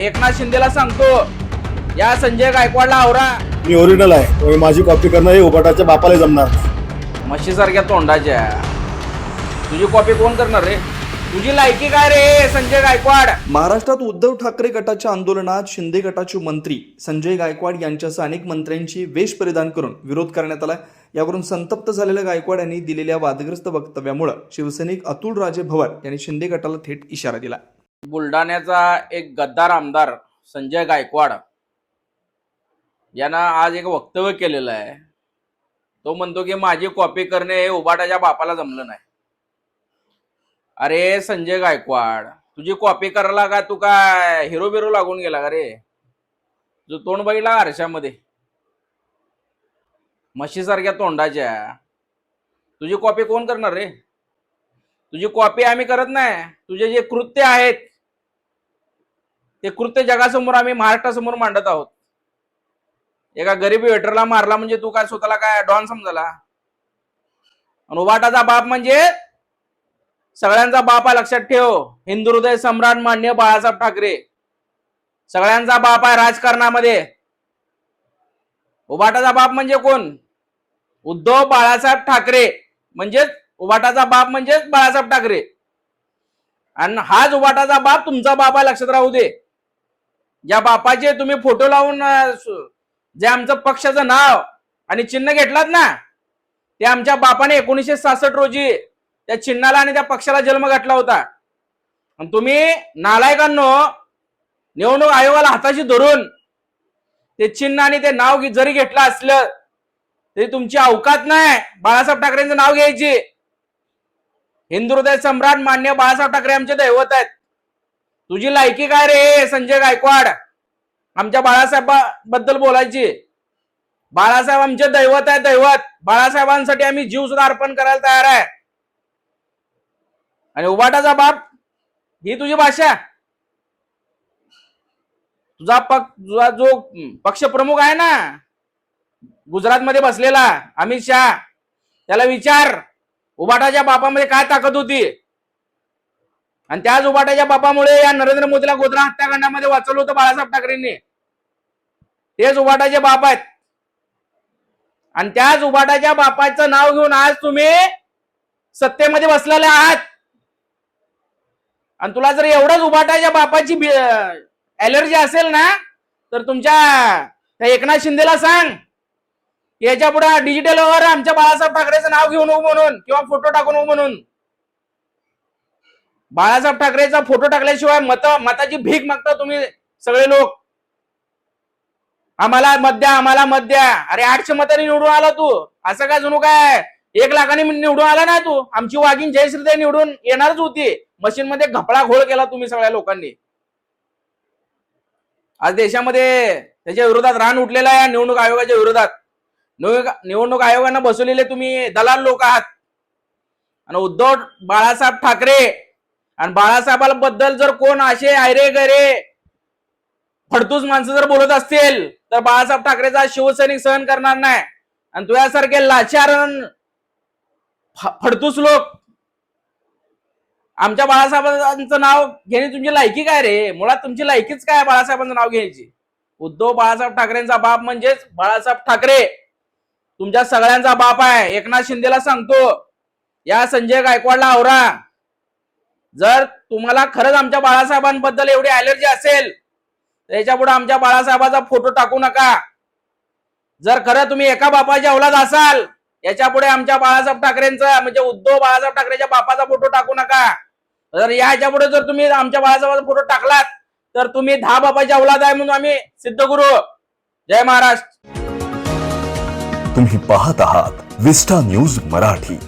एकनाथ शिंदेला सांगतो या संजय गायकवाडला आवरा. मी ओरिजिनल आहे. माझी कॉपी करणं हे उबाटाच्या बापाला जमणार. म्हशीसारख्या तोंडाच्या. तुझी कॉपी कोण करणार रे? तुझी लायकी काय रे संजय गायकवाड? महाराष्ट्रात उद्धव ठाकरे गटाच्या आंदोलनात शिंदे गटाचे मंत्री संजय गायकवाड यांच्यासह अनेक मंत्र्यांची वेश परिधान करून विरोध करण्यात आला यावरून संतप्त झालेल्या गायकवाड यांनी दिलेल्या वादग्रस्त वक्तव्यामुळे शिवसैनिक अतुल राजे भवर यांनी शिंदे गटाला थेट इशारा दिला. बुलढाण्याचा एक गद्दार आमदार संजय गायकवाड यानं आज एक वक्तव्य केलेलं आहे. तो म्हणतो की माझी कॉपी करणे हे उबाटाच्या बापाला जमलं नाही. अरे संजय गायकवाड तुझी कॉपी करायला का तू काय हिरो बिरो लागून गेला का रे? जो तोंड बघितला आरशामध्ये? म्हशीसारख्या तोंडाच्या. तुझी कॉपी कोण करणार रे? तुझी कॉपी आम्ही करत नाही. तुझे जे कृत्य आहेत ते कृत्य जगासमोर आम्ही महाराष्ट्रासमोर मांडत आहोत. एका गरीब वेटरला मारला म्हणजे तू काय स्वतःला काय डॉन समजला? आणि उभाटाचा बाप म्हणजे सगळ्यांचा बाप आहे लक्षात ठेव. हिंदू हृदय सम्राट मान्य बाळासाहेब ठाकरे. सगळ्यांचा बाप आहे राजकारणामध्ये. उभाटाचा बाप म्हणजे कोण? उद्धव बाळासाहेब ठाकरे. म्हणजेच उभाटाचा बाप म्हणजेच बाळासाहेब ठाकरे. आणि हाच उभाटाचा बाप तुमचा बाप आहे लक्षात राहू दे. ज्या बापाचे तुम्ही फोटो लावून जे आमचं पक्षाचं नाव आणि चिन्ह घेतलात ना ते आमच्या बापाने एकोणीसशे सासष्ट रोजी त्या चिन्हाला आणि त्या पक्षाला जन्म घातला होता. आणि तुम्ही नालायकांनो निवडणूक आयोगाला हाताशी धरून ते चिन्ह आणि ते नाव जरी घेतलं असलं तरी तुमची अवकात नाही. बाळासाहेब ठाकरेंचं नाव घ्यायची. हिंदू हृदय सम्राट मान्य बाळासाहेब ठाकरे आमचे दैवत आहेत. तुझी लायकी काय रे संजय गायकवाड? आमच्या बाळासाहेबा बद्दल बोलायची. बाळासाहेब आमचे दैवत आहे दैवत. बाळासाहेबांसाठी आम्ही जीव सुद्धा अर्पण करायला तयार आहे. आणि उबाटाचा बाप ही तुझी भाषा? तुझा पक तुझा जो पक्षप्रमुख आहे ना गुजरातमध्ये बसलेला अमित शहा त्याला विचार उबाटाच्या बापामध्ये काय ताकद होती? आणि त्या जुबाटाच्या बापामुळे या नरेंद्र मोदीला गोधरा हत्याकांडामध्ये वाचवलं होतं बाळासाहेब ठाकरेंनी. तेच उबाटाचे बाप आहेत. आणि त्याच जुबाटाच्या बापाचं नाव घेऊन आज तुम्ही सत्तेमध्ये बसलेले आहात. आणि तुला जर एवढंच उभाटाच्या बापाची ऍलर्जी असेल ना तर तुमच्या त्या एकनाथ शिंदेला सांग. याच्यापुढे डिजिटलवर आमच्या बाळासाहेब ठाकरेचं नाव घेऊन येऊ म्हणून किंवा फोटो टाकून येऊ म्हणून. बाळासाहेब ठाकरेचा फोटो टाकल्याशिवाय मत मताची भीक मागता तुम्ही सगळे लोक. आम्हाला मत द्या आम्हाला मत द्या. अरे आठशे मतांनी निवडून आला तू. असं काय जुनू काय? एक लाखाने निवडून आला ना तू. आमची वाघीण जयश्रीताई निवडून येणारच होती. मशीन मध्ये घपळा घोळ केला तुम्ही सगळ्या लोकांनी. आज देशामध्ये त्याच्या विरोधात रान उठलेला आहे निवडणूक आयोगाच्या विरोधात. निवडणूक निवडणूक आयोगानं बसवलेले तुम्ही दलाल लोक आहात. आणि उद्धव बाळासाहेब ठाकरे आणि बाळासाहेबांबद्दल जर कोण असे आयरे गरे फडतूस माणसं जर बोलत असतील तर बाळासाहेब ठाकरेचा शिवसैनिक सहन करणार नाही. आणि तुझ्यासारखे लाचार फडतूस लोक आमच्या बाळासाहेबांचं नाव घेणे तुमची लायकी काय रे? मुळात तुमची लायकीच काय बाळासाहेबांचं नाव घ्यायची उद्धव बाळासाहेब ठाकरेंचा बाप म्हणजेच बाळासाहेब ठाकरे. तुमच्या सगळ्यांचा बाप आहे. एकनाथ शिंदेला सांगतो या संजय गायकवाडला आवरा. जर तुम्हाला खरंच आमच्या बाळासाहेबांबद्दल एवढी अलर्जी असेल तर याच्यापुढे आमच्या बाळासाहेबाचा फोटो टाकू नका. जर खरं तुम्ही एका बापाच्या औलाद असाल याच्यापुढे आमच्या बाळासाहेब ठाकरेंचा म्हणजे उद्धव बाळासाहेब ठाकरेच्या बापाचा फोटो टाकू नका. जर याच्यापुढे जर तुम्ही आमच्या बाळासाहेबाचा फोटो टाकलात तर तुम्ही दहा बापाची औलाद आहे म्हणून आम्ही सिद्ध करू जय महाराष्ट्र. तुम्ही पाहत आहात विस्टा न्यूज मराठी.